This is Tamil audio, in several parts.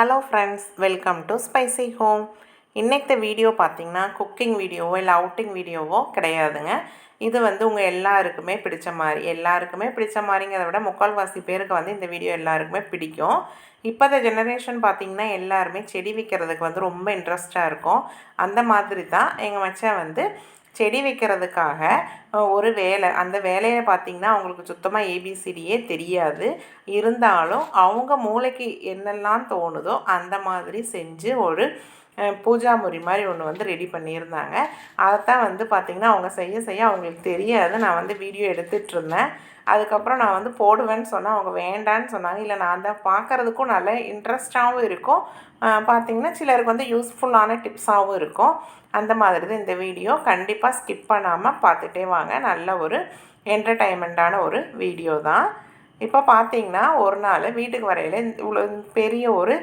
Hello friends welcome to spicy home இன்றைக்கு வீடியோ பார்த்தீங்கன்னா குக்கிங் வீடியோவோ இல்லை அவுட்டிங் வீடியோவோ கிடையாதுங்க. இது வந்து உங்கள் எல்லாருக்குமே பிடிச்ச மாதிரி எல்லாருக்குமே பிடிச்ச மாதிரிங்கிறத விட முக்கால்வாசி பேருக்கு வந்து இந்த வீடியோ எல்லாருக்குமே பிடிக்கும். இப்போத ஜெனரேஷன் பார்த்திங்கன்னா எல்லாருமே செடி வைக்கிறதுக்கு வந்து ரொம்ப இன்ட்ரெஸ்டாக இருக்கும். அந்த மாதிரி தான் எங்கள் மச்சான் வந்து செடி வைக்கிறதுக்காக ஒரு வேலை. அந்த வேலையை பார்த்திங்கன்னா அவங்களுக்கு சுத்தமாக ஏபிசிடியே தெரியாது. இருந்தாலும் அவங்க மூளைக்கு என்னெல்லாம் தோணுதோ அந்த மாதிரி செஞ்சு ஒரு பூஜா முறி மாதிரி ஒன்று வந்து ரெடி பண்ணியிருந்தாங்க. அதைத்தான் வந்து பார்த்திங்கன்னா அவங்க செய்ய செய்ய அவங்களுக்கு தெரியாது. நான் வந்து வீடியோ எடுத்துகிட்டு இருந்தேன் அதுக்கப்புறம் நான் வந்து போடுவேன்னு சொன்னேன் அவங்க வேண்டான்னு சொன்னாங்க. இல்லை நான் தான் பார்க்குறதுக்கும் நல்ல இன்ட்ரெஸ்டாகவும் இருக்கும். பார்த்திங்கன்னா பார்த்தீங்கன்னா சிலருக்கு வந்து யூஸ்ஃபுல்லான டிப்ஸாகவும் இருக்கும். அந்த மாதிரி தான் இந்த வீடியோ கண்டிப்பாக ஸ்கிப் பண்ணாமல் பார்த்துட்டே வாங்க. நல்ல ஒரு என்டர்டைன்மெண்ட்டான ஒரு வீடியோ தான். இப்போ பார்த்தீங்கன்னா ஒரு நாள் வீட்டுக்கு வரையில் இவ்வளோ பெரிய ஒரு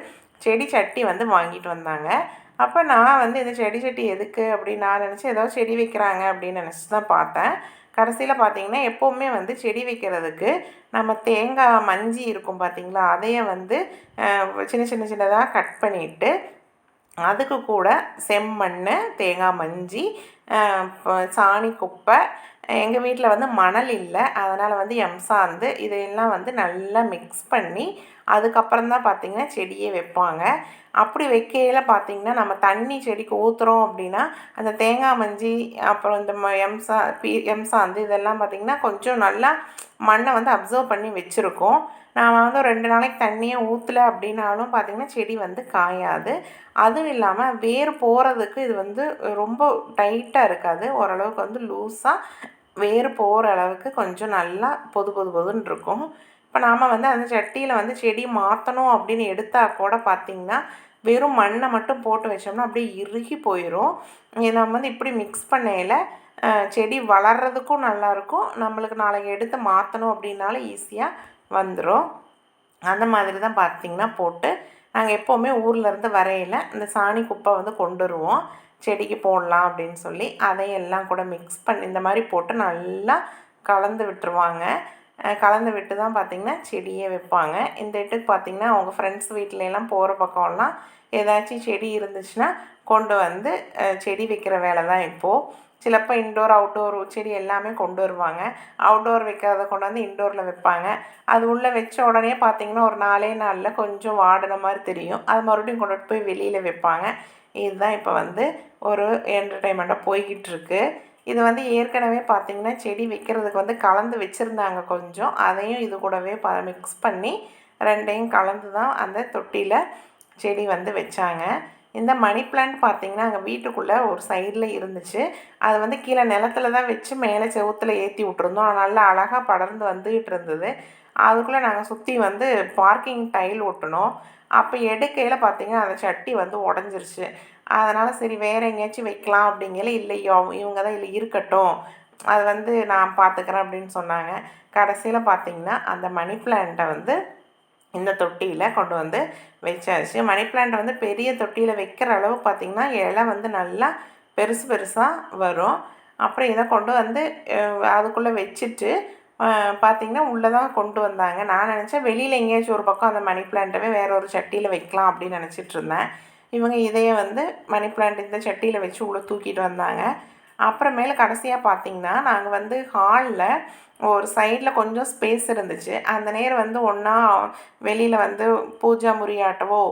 செடி சட்டி வந்து வாங்கிட்டு வந்தாங்க. அப்போ நான் வந்து இந்த செடி சட்டி எதுக்கு அப்படின்னு நான் நினச்சி ஏதோ செடி வைக்கிறாங்க அப்படின்னு நினச்சி தான் பார்த்தேன். கடைசியில் பார்த்தீங்கன்னா எப்போவுமே வந்து செடி வைக்கிறதுக்கு நம்ம தேங்காய் மஞ்சி இருக்கும் பார்த்தீங்களா? அதையே வந்து சின்ன சின்ன சின்னதாக கட் பண்ணிவிட்டு அதுக்கு கூட செம்மண் தேங்காய் மஞ்சி சாணி குப்பை. எங்கள் வீட்டில் வந்து மணல் இல்லை. அதனால் வந்து எம்சாந்து இதையெல்லாம் வந்து நல்லா மிக்ஸ் பண்ணி அதுக்கப்புறம் தான் பார்த்திங்கன்னா செடியே வைப்பாங்க. அப்படி வைக்கையில் பார்த்திங்கன்னா நம்ம தண்ணி செடிக்கு ஊற்றுறோம் அப்படின்னா அந்த தேங்காய் மஞ்சி அப்புறம் இந்த ம எம்சா பி எம்சாந்து இதெல்லாம் பார்த்திங்கன்னா கொஞ்சம் நல்லா மண்ணை வந்து அப்சர்வ் பண்ணி வச்சுருக்கோம். நாம் வந்து ரெண்டு நாளைக்கு தண்ணியை ஊற்றல அப்படின்னாலும் பார்த்திங்கன்னா செடி வந்து காயாது. அதுவும் இல்லாமல் வேர் போகிறதுக்கு இது வந்து ரொம்ப டைட்டாக இருக்காது. ஓரளவுக்கு வந்து லூஸாக வேர் போகிற அளவுக்கு கொஞ்சம் நல்லா பொது பொது பொதுன்னு இருக்கும். இப்போ நாம் வந்து அந்த சட்டியில் வந்து செடி மாற்றணும் அப்படின்னு எடுத்தால் கூட பார்த்திங்கன்னா வெறும் மண்ணை மட்டும் போட்டு வச்சோம்னா அப்படியே இறுகி போயிடும் நம்ம வந்து இப்படி மிக்ஸ் பண்ணையில் செடி வளர்கிறதுக்கும் நல்லாயிருக்கும் நம்மளுக்கு நாளைக்கு எடுத்து மாற்றணும் அப்படின்னாலும் ஈஸியாக வந்துடும் அந்த மாதிரி தான் பார்த்திங்கன்னா போட்டு நாங்கள் எப்போவுமே ஊர்லேருந்து வரையில் இந்த சாணி குப்பை வந்து கொண்டு வருவோம். செடிக்கு போடலாம் அப்படின்னு சொல்லி அதையெல்லாம் கூட மிக்ஸ் பண்ணி இந்த மாதிரி போட்டு நல்லா கலந்து விட்டுருவாங்க. கலந்து விட்டு தான் பார்த்திங்கன்னா செடியே வைப்பாங்க. இந்த இடத்துக்கு பார்த்திங்கன்னா அவங்க ஃப்ரெண்ட்ஸ் வீட்டிலலாம் போகிற பக்கம்லாம் ஏதாச்சும் செடி இருந்துச்சுன்னா கொண்டு வந்து செடி வைக்கிற வேலை தான் இப்போது சிலப்போ இன்டோர் அவுட்டோர் செடி எல்லாமே கொண்டு வருவாங்க. அவுட்டோர் வைக்கிறத கொண்டு வந்து இன்டோரில் வைப்பாங்க. அது உள்ளே வச்ச உடனே பார்த்தீங்கன்னா ஒரு நாலே நாளில் கொஞ்சம் வாடின மாதிரி தெரியும். அது மறுபடியும் கொண்டுட்டு போய் வெளியில் வைப்பாங்க. இதுதான் இப்போ வந்து ஒரு என்டர்டைன்மெண்ட்டாக போய்கிட்டு இருக்கு இது வந்து ஏற்கனவே பார்த்தீங்கன்னா செடி வைக்கிறதுக்கு வந்து கலந்து வச்சுருந்தாங்க கொஞ்சம். அதையும் இது கூடவே ப மிக்ஸ் பண்ணி ரெண்டையும் கலந்து தான் அந்த தொட்டியில் செடி வந்து வச்சாங்க. இந்த மணி பிளான்ட் பார்த்தீங்கன்னா அங்கே வீட்டுக்குள்ளே ஒரு சைடில் இருந்துச்சு. அது வந்து கீழே நிலத்துல தான் வச்சு மேலே செவுத்தில் ஏற்றி விட்ருந்தோம் நல்லா அழகாக படர்ந்து வந்துக்கிட்டு இருந்தது. அதுக்குள்ளே நாங்கள் சுற்றி வந்து பார்க்கிங் டைல் ஒட்டினோம். அப்போ எடுக்கையில் பார்த்தீங்கன்னா அந்த சட்டி வந்து உடஞ்சிருச்சு. அதனால் சரி வேறு எங்கேயாச்சும் வைக்கலாம் அப்படிங்கல இல்லையோ இவங்க தான் இல்லை இருக்கட்டும். அது வந்து நான் பார்த்துக்கிறேன் அப்படின்னு சொன்னாங்க. கடைசியில் பார்த்தீங்கன்னா அந்த மணி பிளான்ட்டை வந்து இந்த தொட்டியில் கொண்டு வந்து வச்சாச்சு. மணி பிளான்ட் வந்து பெரிய தொட்டியில் வைக்கிற அளவு பார்த்திங்கன்னா இலை வந்து நல்லா பெருசு பெருசாக வரும். அப்புறம் இதை கொண்டு வந்து அதுக்குள்ளே வச்சுட்டு பார்த்திங்கன்னா உள்ளே தான் கொண்டு வந்தாங்க. நான் நினச்சேன் வெளியில் எங்கேயாச்சும் ஒரு பக்கம் அந்த மணி பிளான்ட்டவே வேறு ஒரு சட்டியில் வைக்கலாம் அப்படின்னு நினச்சிட்டு இருந்தேன். இவங்க இதையே வந்து மணி பிளான்ட் இந்த சட்டியில் வச்சு உள்ளே தூக்கிட்டு வந்தாங்க. அப்புறமேல கடைசியாக பார்த்தீங்கன்னா நாங்கள் வந்து ஹாலில் ஒரு சைடில் கொஞ்சம் ஸ்பேஸ் இருந்துச்சு. அந்த நேரம் வந்து ஒன்றா வெளியில் வந்து பூஜா முறியாட்டவோ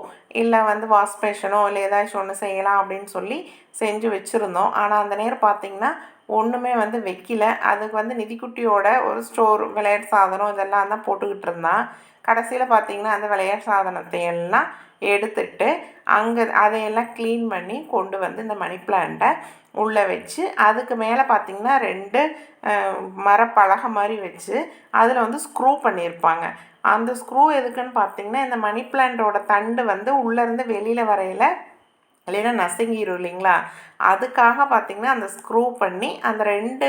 இல்லை வந்து வாஷ் பேஷனோ இல்லை ஏதாச்சும் ஒன்று செய்யலாம் அப்படின்னு சொல்லி செஞ்சு வச்சுருந்தோம். ஆனால் அந்த நேரம் பார்த்திங்கன்னா ஒன்றுமே வந்து வைக்கல. அதுக்கு வந்து நிதிக்குட்டியோட ஒரு ஸ்டோர் விளையாட்டு சாதனம் இதெல்லாம் தான் போட்டுக்கிட்டு இருந்தான். கடைசியில் பார்த்தீங்கன்னா அந்த விளையாட்டு சாதனத்தை எல்லாம் எடுத்துட்டு அங்கே அதையெல்லாம் க்ளீன் பண்ணி கொண்டு வந்து இந்த மணி பிளான்ட்டை உள்ளே வச்சு அதுக்கு மேலே பார்த்தீங்கன்னா ரெண்டு மரப்பலகை மாதிரி வச்சு அதில் வந்து ஸ்க்ரூ பண்ணியிருப்பாங்க. அந்த ஸ்க்ரூ எதுக்குன்னு பார்த்தீங்கன்னா இந்த மணி பிளான்ட்டோட தண்டு வந்து உள்ளேருந்து வெளியில் வரையில் இல்லைன்னா நசுங்கிரும் இல்லைங்களா? அதுக்காக பார்த்திங்கன்னா அந்த ஸ்க்ரூ பண்ணி அந்த ரெண்டு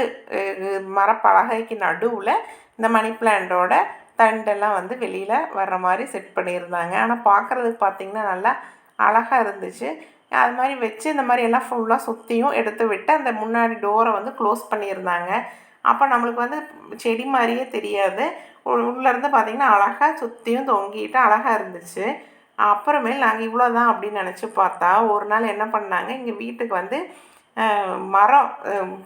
மரப்பலகைக்கு நடுவில் இந்த மணி பிளான்ட்டோட தண்டெல்லாம் வந்து வெளியில் வர்ற மாதிரி செட் பண்ணியிருந்தாங்க. ஆனால் பார்க்குறதுக்கு பார்த்தீங்கன்னா நல்லா அழகாக இருந்துச்சு. அது மாதிரி வச்சு இந்த மாதிரி எல்லாம் ஃபுல்லாக சுற்றியும் எடுத்து விட்டு அந்த முன்னாடி டோரை வந்து க்ளோஸ் பண்ணியிருந்தாங்க. அப்போ நம்மளுக்கு வந்து செடி மாதிரியே தெரியாது. உள்ளேருந்து பார்த்திங்கன்னா அழகாக சுற்றியும் தொங்கிட்டு அழகாக இருந்துச்சு. அப்புறமேல் நாங்கள் இவ்வளோ தான் அப்படின்னு நினச்சி பார்த்தா ஒரு நாள் என்ன பண்ணாங்க இங்கே வீட்டுக்கு வந்து மரம்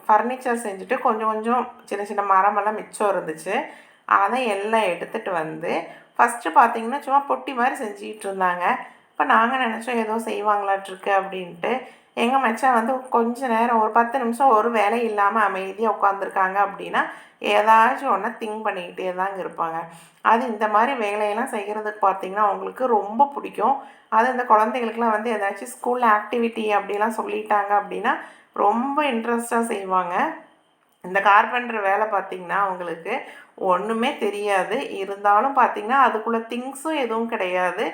ஃபர்னிச்சர் செஞ்சுட்டு கொஞ்சம் கொஞ்சம் சின்ன சின்ன மரமெல்லாம் மிச்சம் இருந்துச்சு. அதை எல்லாம் எடுத்துகிட்டு வந்து ஃபஸ்ட்டு பார்த்தீங்கன்னா சும்மா பொட்டி மாதிரி செஞ்சுக்கிட்டு இருந்தாங்க. இப்போ நாங்கள் நினச்சோம் ஏதோ செய்வாங்களாட்டிருக்கு அப்படின்ட்டு. எங்கள் மச்சான் வந்து கொஞ்ச நேரம் ஒரு பத்து நிமிஷம் ஒரு வேலை இல்லாமல் அமைதியாக உட்காந்துருக்காங்க அப்படின்னா ஏதாச்சும் ஒன்று திங்க் பண்ணிக்கிட்டே தாங்க இருப்பாங்க. அது இந்த மாதிரி வேலையெல்லாம் செய்கிறதுக்கு பார்த்தீங்கன்னா அவங்களுக்கு ரொம்ப பிடிக்கும். அது இந்த குழந்தைகளுக்குலாம் வந்து ஏதாச்சும் ஸ்கூலில் ஆக்டிவிட்டி அப்படிலாம் சொல்லிட்டாங்க அப்படின்னா ரொம்ப இன்ட்ரெஸ்டாக செய்வாங்க. இந்த கார்பெண்டர் வேலை பார்த்திங்கன்னா அவங்களுக்கு ஒன்றுமே தெரியாது. இருந்தாலும் பார்த்திங்கன்னா அதுக்குள்ளே திங்ஸும் எதுவும் கிடையாது.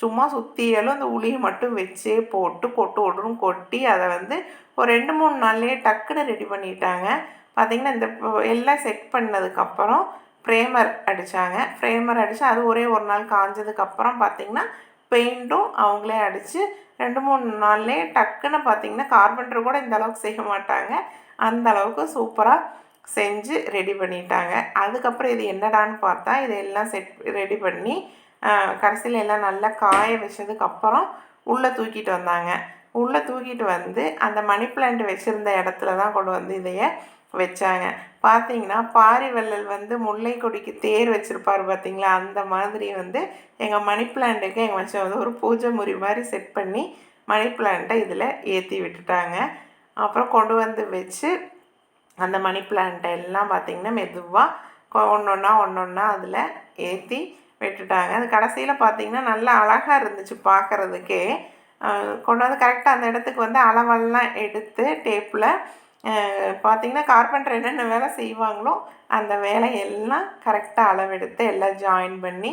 சும்மா சுற்றியலும் அந்த உளியை மட்டும் வச்சு போட்டு கொட்டு ஒட்டுன்னு கொட்டி அதை வந்து ஒரு ரெண்டு மூணு நாள்லேயே டக்குன்னு ரெடி பண்ணிட்டாங்க. பார்த்திங்கன்னா இந்த எல்லாம் செட் பண்ணதுக்கப்புறம் ஃப்ரேமர் அடித்தாங்க ஃப்ரேமர் அடித்து அது ஒரே ஒரு நாள் காஞ்சதுக்கப்புறம் பார்த்திங்கன்னா பெயிண்ட்டும் அவங்களே அடித்து ரெண்டு மூணு நாள்லேயே டக்குன்னு பார்த்திங்கன்னா கார்பெண்டர் கூட இந்த அளவுக்கு செய்ய மாட்டாங்க. அந்த அளவுக்கு சூப்பராக செஞ்சு ரெடி பண்ணிட்டாங்க. அதுக்கப்புறம் இது என்னடான்னு பார்த்தா இதெல்லாம் செட் ரெடி பண்ணி கடைசியில் எல்லாம் நல்லா காய வச்சதுக்கப்புறம் உள்ளே தூக்கிட்டு வந்தாங்க. உள்ளே தூக்கிட்டு வந்து அந்த மணி பிளான்ட் வச்சுருந்த இடத்துல தான் கொண்டு வந்து இதைய வச்சாங்க. பார்த்தீங்கன்னா பாரி வெள்ளல் வந்து முல்லை கொடிக்கு தேர் வச்சுருப்பார் பார்த்தீங்களா அந்த மாதிரி வந்து எங்கள் மணி பிளான்ட்டுக்கு எங்கள் மச்சம் வந்து ஒரு பூஜை முறி மாதிரி செட் பண்ணி மணி பிளான்ட்டை இதில் ஏற்றி விட்டுட்டாங்க. அப்புறம் கொண்டு வந்து வச்சு அந்த மணி பிளான்ட்டை எல்லாம் பார்த்திங்கன்னா மெதுவாக ஒன்று ஒன்றா ஒன்று ஒன்றா அதில் ஏற்றி விட்டுட்டாங்க. அது கடைசியில் பார்த்திங்கன்னா நல்லா அழகாக இருந்துச்சு பார்க்குறதுக்கே. கொண்டு வந்து கரெக்டாக அந்த இடத்துக்கு வந்து அளவெல்லாம் எடுத்து டேப்பில் பார்த்திங்கன்னா கார்பெண்டர் என்னென்ன வேலை செய்வாங்களோ அந்த வேலையெல்லாம் கரெக்டாக அளவெடுத்து எல்லாம் ஜாயின் பண்ணி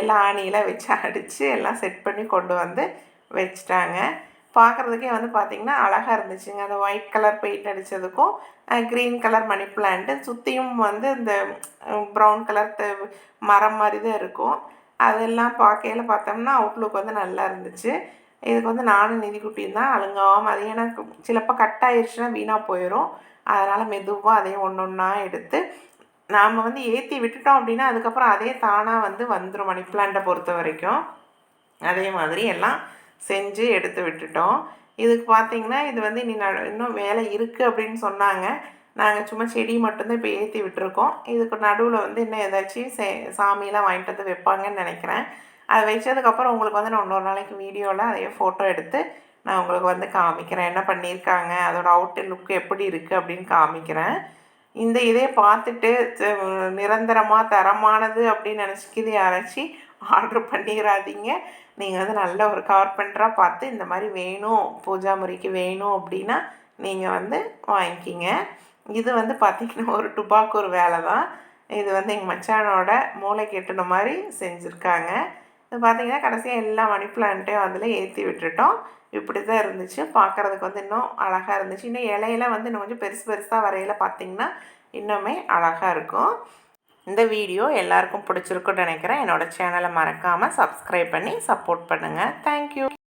எல்லாம் ஆணியெல்லாம் வச்சு அடித்து எல்லாம் செட் பண்ணி கொண்டு வந்து வச்சுட்டாங்க. பார்க்குறதுக்கே வந்து பார்த்திங்கன்னா அழகாக இருந்துச்சுங்க. அந்த ஒயிட் கலர் பெயிண்ட் அடித்ததுக்கும் க்ரீன் கலர் மணி பிளான்ட்டு சுற்றியும் வந்து இந்த ப்ரௌன் கலர் மரம் மாதிரி தான் இருக்கும். அதெல்லாம் பார்க்கையில பார்த்தோம்னா அவுட்லுக் வந்து நல்லா இருந்துச்சு. இதுக்கு வந்து நானும் நிதிக்குட்டியும் தான் அழுங்காமல் அது ஏன்னா சிலப்போ கட் ஆயிடுச்சுன்னா வீணாக போயிடும் அதனால் மெதுவாக அதையும் ஒன்று ஒன்றா எடுத்து நாம் வந்து ஏற்றி விட்டுட்டோம் அப்படின்னா அதுக்கப்புறம் அதே தானாக வந்து வந்துடும் மணி பிளான்ட்டை பொறுத்த வரைக்கும் அதே மாதிரி எல்லாம் செஞ்சு எடுத்து விட்டுட்டோம். இதுக்கு பார்த்தீங்கன்னா இது வந்து இனி நடு- இன்னும் வேலை இருக்குது அப்படின்னு சொன்னாங்க. நாங்கள் சும்மா செடி மட்டும்தான் இப்போ ஏற்றி விட்டுருக்கோம். இதுக்கு நடுவில் வந்து இன்னும் ஏதாச்சும் சே சாமியெலாம் வாங்கிட்டு வந்து வைப்பாங்கன்னு நினைக்கிறேன். அதை வச்சதுக்கப்புறம் உங்களுக்கு வந்து நான் இன்னொரு நாளைக்கு வீடியோவில் அதையே ஃபோட்டோ எடுத்து நான் உங்களுக்கு வந்து காமிக்கிறேன். என்ன பண்ணியிருக்காங்க? அதோட அவுட் லுக் எப்படி இருக்குது அப்படின்னு காமிக்கிறேன். இந்த இதே பார்த்துட்டு நிரந்தரமாக தரமானது அப்படின்னு நினச்சிக்கிது யாராச்சும் ஆர்டர் பண்ணிடாதீங்க நீங்கள் வந்து நல்ல ஒரு கார்பெண்டராக பார்த்து இந்த மாதிரி வேணும் பூஜா முறைக்கு வேணும் அப்படின்னா நீங்கள் வந்து வாங்கிக்கிங்க. இது வந்து பார்த்திங்கன்னா ஒரு டுபாக்கூர் வேலை தான். இது வந்து எங்கள் மச்சானோட மூளை கெட்டின மாதிரி செஞ்சுருக்காங்க. இது பார்த்திங்கன்னா கடைசியாக எல்லா மணி பிளான்ட்டையும் அதில் ஏற்றி விட்டுட்டோம். இப்படி தான் இருந்துச்சு. பார்க்குறதுக்கு வந்து இன்னும் அழகாக இருந்துச்சு. இன்னும் இலையில வந்து இன்னும் கொஞ்சம் பெருசு பெருசாக வரையில் பார்த்தீங்கன்னா இன்னுமே அழகாக இருக்கும். இந்த வீடியோ எல்லாருக்கும் பிடிச்சிருக்குன்னு நினைக்கிறேன். என்னோட சேனலை மறக்காமல் சப்ஸ்கிரைப் பண்ணி சப்போர்ட் பண்ணுங்கள் தேங்க்யூ